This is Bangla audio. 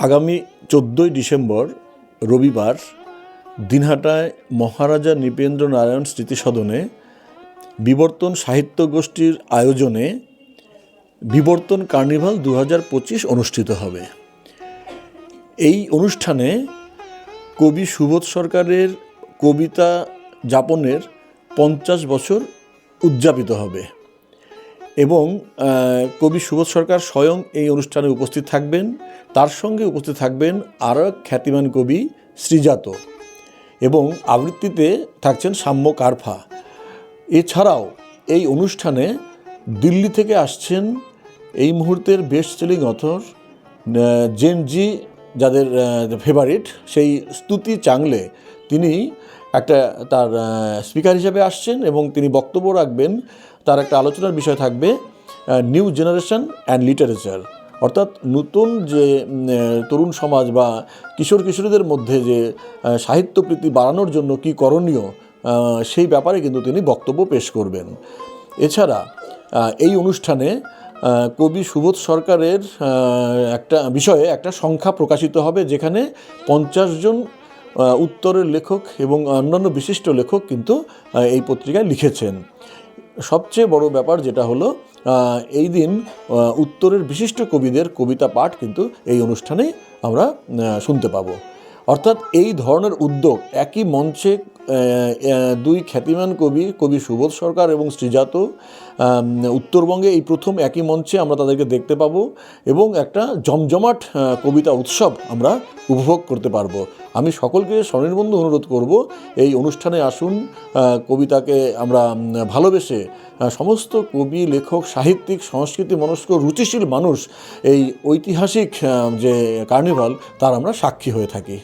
আগামী চোদ্দোই ডিসেম্বর রবিবার দিনহাটায় মহারাজা নৃপেন্দ্র নারায়ণ স্মৃতিসদনে বিবর্তন সাহিত্য গোষ্ঠীর আয়োজনে বিবর্তন কার্নিভাল দু হাজার পঁচিশ অনুষ্ঠিত হবে। এই অনুষ্ঠানে কবি সুবোধ সরকারের কবিতা যাপনের পঞ্চাশ বছর উদযাপিত হবে। এবং কবি সুবোধ সরকার স্বয়ং এই অনুষ্ঠানে উপস্থিত থাকবেন। তার সঙ্গে উপস্থিত থাকবেন আরও খ্যাতিমান কবি শ্রীজাত এবং আবৃত্তিতে থাকছেন সাম্য কারফা। এছাড়াও এই অনুষ্ঠানে দিল্লি থেকে আসছেন এই মুহূর্তের best selling author gen Z যাদের ফেভারিট সেই স্তুতি চাংলে। তিনি একটা, তার স্পিকার হিসেবে আসছেন এবং তিনি বক্তব্য রাখবেন। তার একটা আলোচনার বিষয় থাকবে নিউ জেনারেশন অ্যান্ড লিটারেচার। অর্থাৎ নতুন যে তরুণ সমাজ বা কিশোর কিশোরীদের মধ্যে যে সাহিত্যপ্রীতি বাড়ানোর জন্য কী করণীয় সেই ব্যাপারে কিন্তু তিনি বক্তব্য পেশ করবেন। এছাড়া এই অনুষ্ঠানে কবি সুবোধ সরকারের একটা বিষয়ে একটা সংখ্যা প্রকাশিত হবে, যেখানে পঞ্চাশ জন উত্তরের লেখক এবং অন্যান্য বিশিষ্ট লেখক কিন্তু এই পত্রিকায় লিখেছেন। সবচেয়ে বড় ব্যাপার যেটা হলো এই দিন উত্তরের বিশিষ্ট কবিদের কবিতা পাঠ কিন্তু এই অনুষ্ঠানে আমরা শুনতে পাবো। অর্থাৎ এই ধরনের উদ্যোগ একই মঞ্চে দুই খ্যাতিমান কবি কবি সুবোধ সরকার এবং শ্রীজাত উত্তরবঙ্গে এই প্রথম একই মঞ্চে আমরা তাদেরকে দেখতে পাবো এবং একটা জমজমাট কবিতা উৎসব আমরা উপভোগ করতে পারব। আমি সকলকে স্বনির্বন্ধ অনুরোধ করব, এই অনুষ্ঠানে আসুন কবিতাকে আমরা ভালোবেসে সমস্ত কবি, লেখক, সাহিত্যিক, সংস্কৃতি মনস্ক, রুচিশীল মানুষ, এই ঐতিহাসিক যে কার্নিভাল, তার আমরা সাক্ষী হয়ে থাকি।